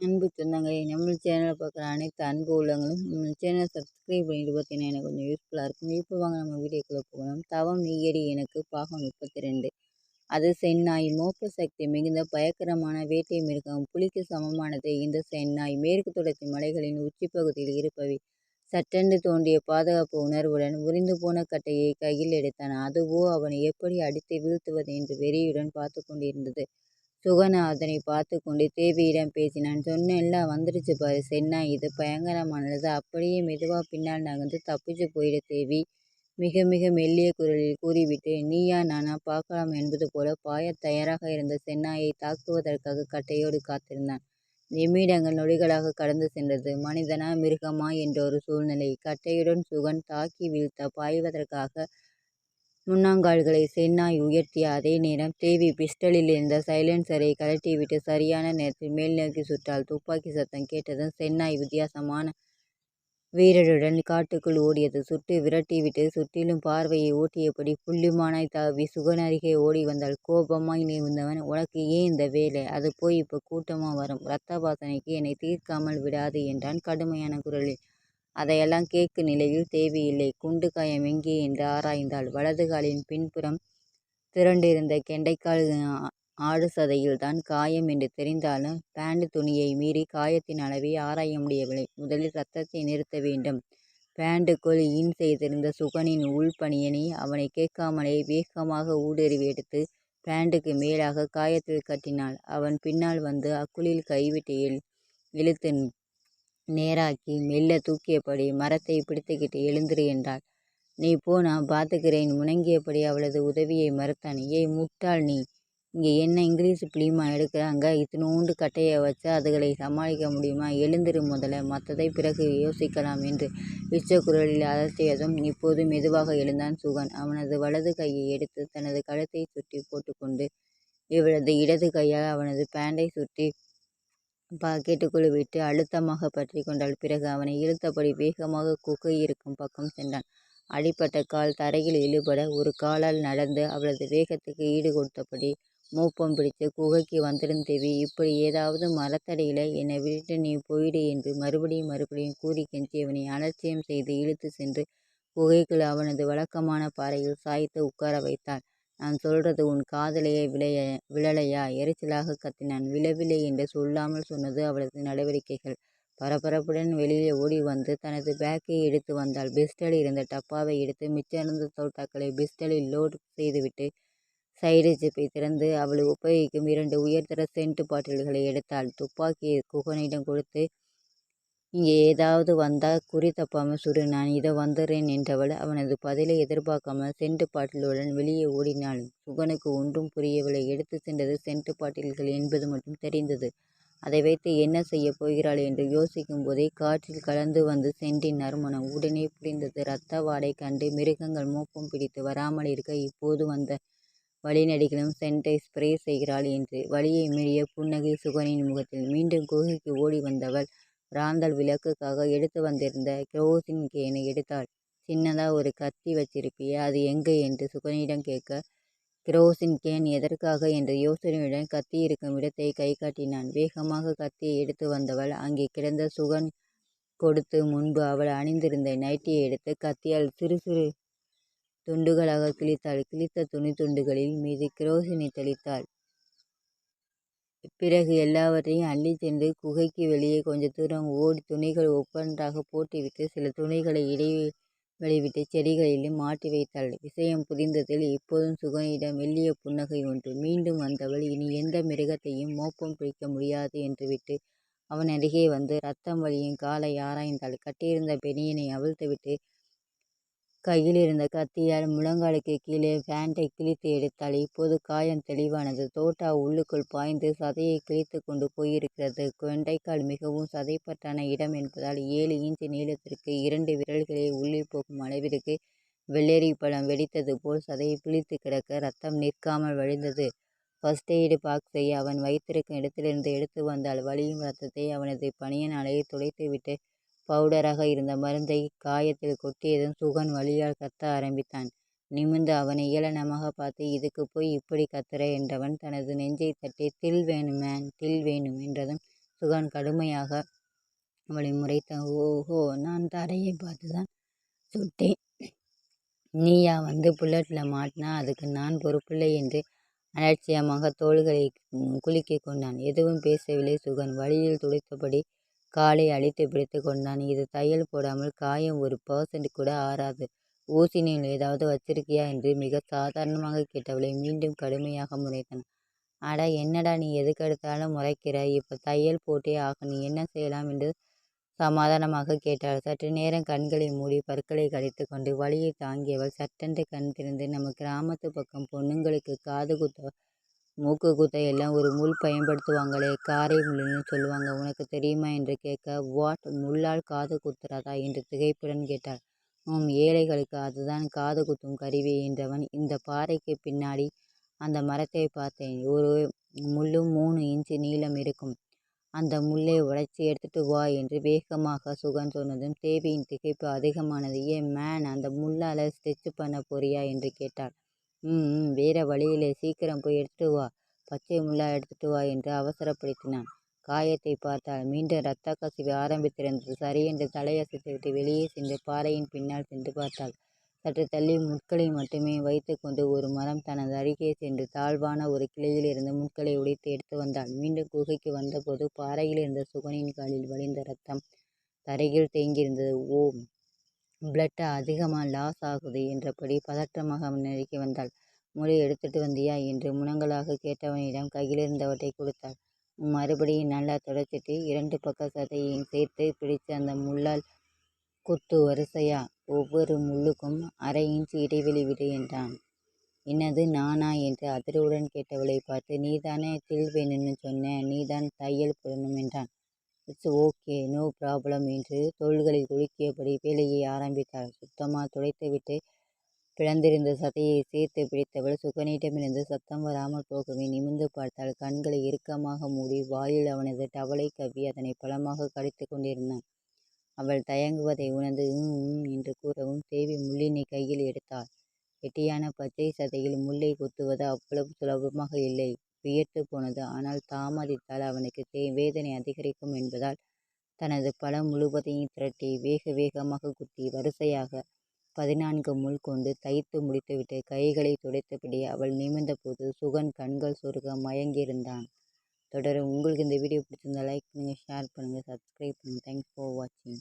அன்பு சொந்தங்களே நம்ம சேனலை பார்க்குற அனைத்து அன்பு உள்ளங்களும் நம்ம சேனலை சப்ஸ்கிரைப் பண்ணிட்டு பார்த்தீங்கன்னா எனக்கு கொஞ்சம் யூஸ்ஃபுல்லாக இருக்கும். இப்போ வாங்க நம்ம வீடியோக்குள்ளே போகலாம். தவம் நீயடி எனக்கு பாகம் முப்பத்தி ரெண்டு அது செந்நாய். மோப்ப சக்தி மிகுந்த பயங்கரமான வேட்டை மிருகம் புலிக்கு சமமானது. இந்த செந்நாய் மேற்கு தொடர்ச்சி மலைகளின் உச்சி பகுதியில் இருப்பவை. சட்டென்று தோன்றிய பாதுகாப்பு உணர்வுடன் உறிந்து போன கட்டையை கையில் எடுத்தான். அதுவோ அவனை எப்படி அடித்து வீழ்த்துவது என்று வெறியுடன் பார்த்து கொண்டிருந்தது. சுகன் பார்த்து கொண்டு தேவியிடம் பேசினான். சொன்னேன்ல வந்துடுச்சு பாரு சென்னா இது பயங்கரமானது. அப்படியே மெதுவா பின்னால் நகர்ந்து தப்பிச்சு போயிடு தேவி மிக மிக மெல்லிய குரலில் கூறிவிட்டு நீயா நானா பார்க்கலாம் என்பது போல பாயத் தயாராக இருந்த சென்னாயை தாக்குவதற்காக கட்டையோடு காத்திருந்தான். நிமிடங்கள் நொடிகளாக கடந்து சென்றது. மனிதனா மிருகமா என்ற ஒரு சூழ்நிலை. கட்டையுடன் சுகன் தாக்கி வீழ்த்த பாய்வதற்காக முன்னங்கால்களை சென்னாய் உயர்த்திய அதே நேரம் தேவி பிஸ்டலில் இருந்த சைலன்சரை கழட்டிவிட்டு சரியான நேரத்தில் மேல் நோக்கி சுட்டால் துப்பாக்கி சத்தம் கேட்டதும் சென்னாய் வித்தியாசமான வீரருடன் காட்டுக்குள் ஓடியது. சுட்டு விரட்டிவிட்டு சுற்றிலும் பார்வையை ஓட்டியபடி புள்ளிமானாய் தாவி சுகன் அருகே ஓடி வந்தால் கோபமாய் நிமிர்ந்தவன் உனக்கு ஏன் இந்த வேலை? அது போய் இப்போ கூட்டமாக வரும் ரத்த வாசனைக்கு என்னை தீர்க்காமல் விடாது என்றான் கடுமையான குரலில். அதையெல்லாம் கேட்கும் நிலையில் தேவையில்லை. குண்டு காயம் எங்கே என்று ஆராய்ந்தாள். வலது காலின் பின்புறம் திரண்டிருந்த கெண்டைக்கால் ஆடு சதையில்தான் காயம் என்று தெரிந்தாலும் பேண்ட் துணியை மீறி காயத்தின் அளவை ஆராய முடியவில்லை. முதலில் ரத்தத்தை நிறுத்த வேண்டும். பேண்டுக்குள் இன் செய்திருந்த சுகனின் உள்பணியனை அவனை கேட்காமலே வேகமாக ஊடுருவி எடுத்து பேண்டுக்கு மேலாக காயத்தில் கட்டினாள். அவன் பின்னால் வந்து அக்குளில் கைவிட்டு இழுத்து நேராக்கி மெல்ல தூக்கியபடி மரத்தை பிடித்துக்கிட்டு எழுந்திரு என்றாள். நீ போ நான் பார்த்துக்கிறேன் முணங்கியபடி அவளது உதவியை மறுத்தான். ஏய் முட்டாள் நீ இங்கே என்ன இங்கிலீஷ் பிலிமா எடுக்கிறாங்க இத்தினோண்டு கட்டையை வச்சு அதுகளை சமாளிக்க முடியுமா? எழுந்திரு முதல்ல மற்றதை பிறகு யோசிக்கலாம் என்று குரலில் அலசியதும் இப்போது மெதுவாக எழுந்தான் சுகன். அவனது வலது கையை எடுத்து தனது கழுத்தை சுற்றி போட்டுக்கொண்டு இவளது இடது கையால் அவனது பேண்டை சுற்றி பாக்கெட்டுக்குள் விட்டு அழுத்தமாக பற்றி கொண்டாள். பிறகு அவனை இழுத்தபடி வேகமாக குகை இருக்கும் பக்கம் சென்றான். அடிபட்ட கால் தரையில் இழுபட ஒரு காலால் நடந்து அவளது வேகத்துக்கு ஈடு கொடுத்தபடி மூப்பம் பிடித்து குகைக்கு வந்துடும் தேவி இப்படி ஏதாவது மரத்தடியில என்னை விட்டுட்டு நீ போயிடு என்று மறுபடியும் மறுபடியும் கூறி கெஞ்சியவனை அலட்சியம் செய்து இழுத்து சென்று குகைக்குள் அவனது வழக்கமான பாறையில் சாய்த்து உட்கார வைத்தாள். நான் சொல்றது உன் காதலையே விளைய விழலையா? எரிச்சலாக கத்தினான். விழவில்லை என்று சொல்லாமல் சொன்னது அவளது நடவடிக்கைகள். பரபரப்புடன் வெளியே ஓடி வந்து தனது பேக்கை எடுத்து வந்தாள். பிஸ்டல் இருந்த டப்பாவை எடுத்து மிச்சமிருந்த தோட்டாக்களை பிஸ்டலில் லோட் செய்துவிட்டு சைடு ஜிப்பை திறந்து அவள் உபயோகிக்கும் இரண்டு உயர்தர சென்ட் பாட்டில்களை எடுத்தாள். துப்பாக்கியை குகனிடம் கொடுத்து இங்கே ஏதாவது வந்தால் குறி தப்பாமல் சுடு நான் இதோ வந்துடுறேன் என்றவள் அவனது பதிலை எதிர்பார்க்காமல் சென்ட் பாட்டிலுடன் வெளியே ஓடினாள். சுகனுக்கு ஒன்றும் புரியவில்லை. எடுத்து சென்றது சென்ட் பாட்டில்கள் என்பது மட்டும் தெரிந்தது. அதை வைத்து என்ன செய்யப் போகிறாள் என்று யோசிக்கும் போதே காற்றில் கலந்து வந்து சென்டின் நறுமணம். உடனே புரிந்தது ரத்த வாடை கண்டு மிருகங்கள் மோப்பம் பிடித்து வராமல் இருக்க இப்போது வந்த வழிநடிகளும் சென்ட்டை ஸ்ப்ரே செய்கிறாள் என்று. வழியை மீறிய புன்னகை சுகனின் முகத்தில். மீண்டும் குகைக்கு ஓடி வந்தவள் ராந்தல் விளக்குக்காக எடுத்து வந்திருந்த கிரோசின் கேனை எடுத்தாள். சின்னதாக ஒரு கத்தி வச்சிருப்பியே அது எங்கே என்று சுகனிடம் கேட்க கிரோசின் கேன் எதற்காக என்ற யோசனையுடன் கத்தி இருக்கும் இடத்தை கை காட்டினான். வேகமாக கத்தியை எடுத்து வந்தவள் அங்கே கிடந்த சுகன் கொடுத்து முன்பு அவள் அணிந்திருந்த நைட்டியை எடுத்து கத்தியால் சிறு சிறு துண்டுகளாக கிழித்தாள். கிழித்த துணி துண்டுகளில் மீது கிரோசினை தெளித்தாள். பிறகு எல்லாவற்றையும் அள்ளிச் சென்று குகைக்கு வெளியே கொஞ்ச தூரம் ஓடி துணிகள் ஒப்பன்றாக போட்டுவிட்டு சில துணிகளை இடைவெளி விட்டு செடிகளிலும் மாட்டி வைத்தாள். விஷயம் புரிந்ததில் இப்போதும் சுகனிடம் மெல்லிய புன்னகை ஒன்று. மீண்டும் வந்தவள் இனி எந்த மிருகத்தையும் மோப்பம் பிடிக்க முடியாது என்று விட்டு அவன் அருகே வந்து ரத்தம் வழியும் காலை ஆராய்ந்தாள். கட்டியிருந்த பெனியனை அவிழ்த்துவிட்டு கையில் இருந்த கத்தியால் முழங்காலுக்கு கீழே பேண்டை கிழித்து எடுத்தாள். இப்போது காயம் தெளிவானது. தோட்டா உள்ளுக்குள் பாய்ந்து சதையை கிழித்து கொண்டு போயிருக்கிறது. கொண்டைக்கால் மிகவும் சதைப்பற்றான இடம் என்பதால் ஏழு இன்ச் நீளத்திற்கு இரண்டு விரல்களை உள்ளே போகும் அளவிற்கு வெள்ளரிப்பழம் வெடித்தது போல் சதையை பிழித்து கிடக்க ரத்தம் நிற்காமல் வழிந்தது. ஃபர்ஸ்ட் எய்டு பாக்ஸை அவன் வைத்திருக்கும் இடத்திலிருந்து எடுத்து வந்தால் வழியும் ரத்தத்தை அவனது பனியனாலேயே துளைத்துவிட்டு பவுடராக இருந்த மருந்தை காயத்தில் கொட்டியதும் சுகன் வலியால் கத்த ஆரம்பித்தான். நிமிர்ந்து அவனை ஏளனமாக பார்த்து இதுக்கு போய் இப்படி கத்துற என்றவன் தனது நெஞ்சை தட்டி தில் வேணுமேன் தில் வேணும் என்றதும் சுகன் கடுமையாக அவளை முறைத்தான். ஓஹோ நான் தரையை பார்த்துதான் சுட்டேன். நீயா வந்து புல்லட்டில் மாட்டினா அதுக்கு நான் பொறுப்பில்லை என்று அலட்சியமாக தோள்களை குலுக்கி கொண்டான். எதுவும் பேசவில்லை சுகன். வழியில் துடித்தபடி காலை அழுத்தி பிடித்துக் கொண்டான். இது தையல் போடாமல் காயம் ஒரு பர்சென்ட் கூட ஆறாது. ஊசி நூல் ஏதாவது வச்சிருக்கியா என்று மிக சாதாரணமாக கேட்டவளை மீண்டும் கடுமையாக முறைத்தான். அட என்னடா நீ எதுக்கெடுத்தாலும் முறைக்கிற. இப்போ தையல் போட்டே ஆகணும். என்ன செய்யலாம்? என்று சமாதானமாக கேட்டாள். சற்று நேரம் கண்களை மூடி பற்களை கடித்து கொண்டு வழியை தாங்கியவள் சட்டென்று கண் திறந்து நம்ம கிராமத்து பக்கம் பொண்ணுங்களுக்கு காது குத்த மூக்கு குத்தையெல்லாம் எல்லாம் ஒரு முள் பயன்படுத்துவாங்களே காரை முள்ளுன்னு சொல்லுவாங்க. உனக்கு தெரியுமா? என்று கேட்க வாட் முள்ளால் காது குத்துறதா? என்று திகைப்புடன் கேட்டாள். ஆம் ஏழைகளுக்கு அதுதான் காது குத்தும் கருவி என்றவன் இந்த பாறைக்கு பின்னாடி அந்த மரத்தை பார்த்தேன். ஒரு முள்ளும் மூணு இன்ச்சு நீளம் இருக்கும். அந்த முள்ளை உடைச்சி எடுத்துட்டு வா என்று வேகமாக சுகன் சொன்னதும் தேவியின் திகைப்பு அதிகமானது. ஏன் மேன் அந்த முள்ளால் ஸ்டிச் பண்ண போறியா? என்று கேட்டாள். ம். ம். வேற வழியில்லை. சீக்கிரம் போய் எடுத்துட்டு வா. பச்சை முல்லா எடுத்துட்டு வா என்று அவசரப்படுத்தினான். காயத்தைப் பார்த்தாள். மீண்டும் இரத்த கசிவு ஆரம்பித்திருந்தது. சரியென்று தலையசைத்துவிட்டு வெளியே சென்று பாறையின் பின்னால் சென்று பார்த்தாள். சற்று தள்ளி முட்களை மட்டுமே வைத்துக்கொண்டு ஒரு மரம் தனது அருகே சென்று தாழ்வான ஒரு கிளையிலிருந்து முட்களை உடைத்து எடுத்து வந்தாள். மீண்டும் குகைக்கு வந்தபோது பாறையில் இருந்த சுகனின் காலில் வழிந்த ரத்தம் தரையில் தேங்கியிருந்தது. ஓ பிளட் அதிகமாக லாஸ் ஆகுது என்றபடி பதற்றமாக அவன் அருகே வந்தாள். முளை எடுத்துட்டு வந்தியா? என்று முனங்கலாகக் கேட்டவனிடம் கையிலிருந்தவற்றைக் கொடுத்தாள். மறுபடியும் நல்லா தொடச்சிட்டு இரண்டு பக்க சதையையும் சேர்த்துப் பிடித்து அந்த முள்ளால் குத்து வரிசையா. ஒவ்வொரு முள்ளுக்கும் அரை இன்ச் இடைவெளி விடு என்றான். என்னது நானா? என்று அதிர்வுடன் கேட்டவளைப் பார்த்து நீதானே தில் வேணும்னு சொன்ன. நீதான் தையல் போடணும் என்றான். It's okay. நோ ப்ராப்ளம் என்று தோள்களில் குலுக்கியபடி வேலையை ஆரம்பித்தாள். சுத்தமாக துடைத்துவிட்டு பிளந்திருந்த சதையை சேர்த்து பிடித்தவள் சுகனிடமிருந்து சத்தம் வராமல் போகவே நிமிர்ந்து பார்த்தாள். கண்களை இறுக்கமாக மூடி வாயில் அவனது டவலை கவ்வி அதனை பலமாக கடித்து கொண்டிருந்தான். அவள் தயங்குவதை உணர்ந்து ம். என்று கூறவும் தேவி முள்ளினை கையில் எடுத்தாள். கெட்டியான பச்சை சதையில் முல்லை குத்துவது அவ்வளவு சுலபமாக இல்லை. வியர்த்துப் போனது. ஆனால் தாமதித்தால் அவனுக்கு வேதனை அதிகரிக்கும் என்பதால் தனது பலம் முழுவதையும் திரட்டி வேக வேகமாகக் குத்தி வரிசையாக பதினான்கு முள் கொண்டு தைத்து முடித்துவிட்டு கைகளைத் துடைத்தபடி அவள் நிமிர்ந்தபோது சுகன் கண்கள் சொருக மயங்கியிருந்தான். தொடரும். உங்களுக்கு இந்த வீடியோ பிடிச்சிருந்தா லைக் பண்ணுங்க ஷேர் பண்ணுங்க சப்ஸ்கிரைப் பண்ணுங்க. தேங்க்ஸ் ஃபார் வாட்சிங்.